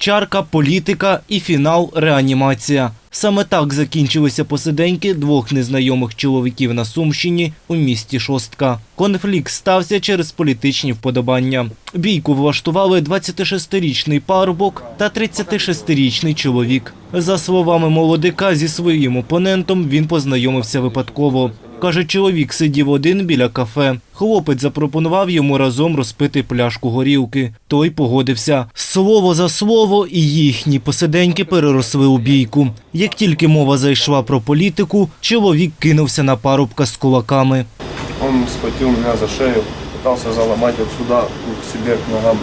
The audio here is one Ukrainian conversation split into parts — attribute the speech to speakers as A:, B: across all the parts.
A: чарка, політика і фінал реанімація. Саме так закінчилися посиденьки двох незнайомих чоловіків на Сумщині у місті Шостка. Конфлікт стався через політичні вподобання. Бійку влаштували 26-річний парубок та 36-річний чоловік. За словами молодика, зі своїм опонентом він познайомився випадково. Каже, чоловік сидів один біля кафе. Хлопець запропонував йому разом розпити пляшку горілки. Той погодився. Слово за слово, і їхні посиденьки переросли у бійку. Як тільки мова зайшла про політику, чоловік кинувся на парубка з кулаками.
B: Он схватил меня за шею, заломать вот сюда, вот к себе, к ногам.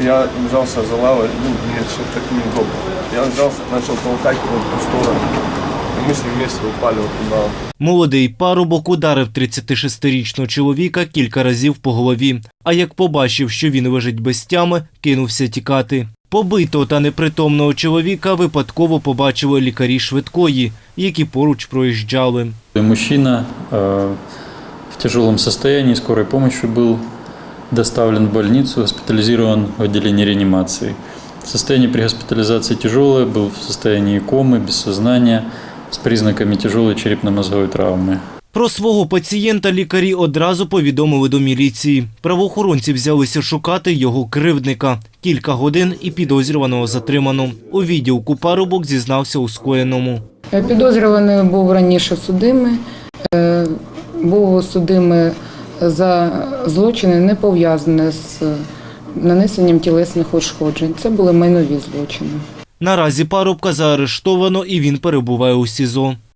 B: Я взялся за лавой, ну, мне все так неудобно. Я взялся, начал толкать его в ту сторону И мы с ним вместе упали вот туда.
A: Молодий парубок ударив 36-річного чоловіка кілька разів по голові. А як побачив, що він лежить без тями, кинувся тікати. Побитого та непритомного чоловіка випадково побачили лікарі швидкої, які поруч проїжджали.
C: И Мужчина э, в тяжелом состоянии скорой помощи был доставлен в больницу, госпитализирован в отделении реанимации. Состояние при госпитализации тяжелое, был в состоянии комы, без сознания, с признаками тяжелой черепно-мозговой травмы.
A: Про свого пацієнта лікарі одразу повідомили до міліції. Правоохоронці взялися шукати його кривдника. Кілька годин і підозрюваного затримано. У відділку парубок зізнався у скоєному.
D: Е, Підозрюваний був раніше судимий, е, був судимий за злочини, не пов'язані з нанесенням тілесних ушкоджень. Це були майнові злочини.
A: Наразі парубка заарештовано і він перебуває у СІЗО.